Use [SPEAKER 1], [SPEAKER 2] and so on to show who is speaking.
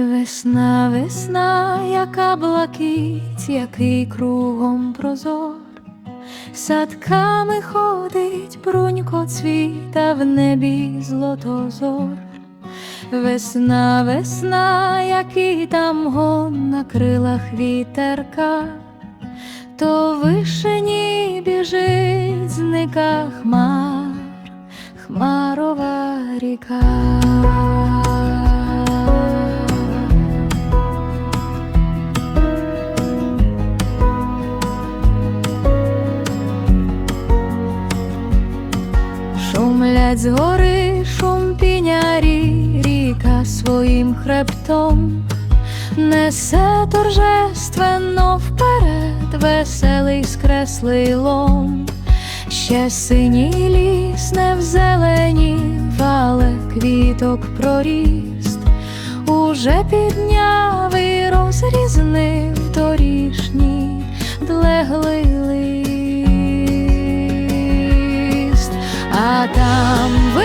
[SPEAKER 1] Весна, весна, яка блакить, який кругом прозор, садками ходить брунько цвіта в небі злотозор. Весна, весна, який там гон на крилах вітерка, то вишені біжить, зника хмар, хмарова ріка. Шумлять з гори шум пінярі, ріка своїм хребтом, несе торжественно вперед, веселий скреслий лом, ще синій ліс не в зелені, але квіток проріст, уже підняв і розрізнив а там в